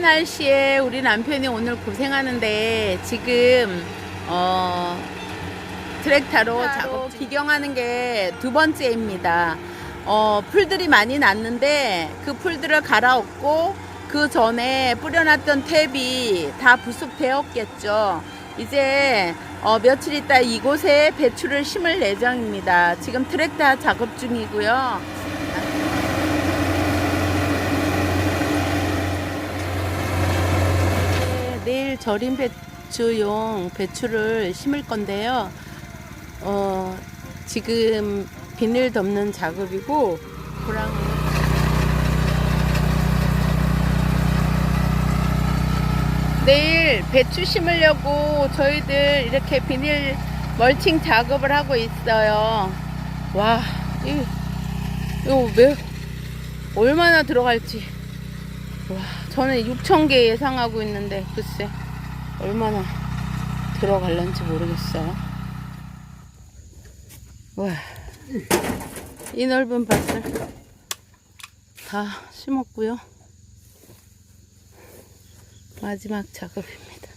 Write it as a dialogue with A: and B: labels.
A: 날씨에 우리 남편이 오늘 고생하는데 지금 어 트랙타로 작업 기경하는 게 두 번째입니다. 어 풀들이 많이 났는데 그 풀들을 갈아엎고 그 전에 뿌려놨던 탭이 다 부숙되었겠죠. 이제 어, 며칠 있다 이곳에 배추를 심을 예정입니다. 지금 트랙터 작업 중이고요. 절임 배추용 배추를 심을 건데요. 어, 지금 비닐 덮는 작업이고 고랑이 내일 배추 심으려고 저희들 이렇게 비닐 멀칭 작업을 하고 있어요. 와, 이, 이거 왜, 얼마나 들어갈지. 와, 저는 6천 개 예상하고 있는데, 글쎄, 얼마나 들어갈런지 모르겠어요. 와, 이 넓은 밭을 다 심었고요. 마지막 작업입니다.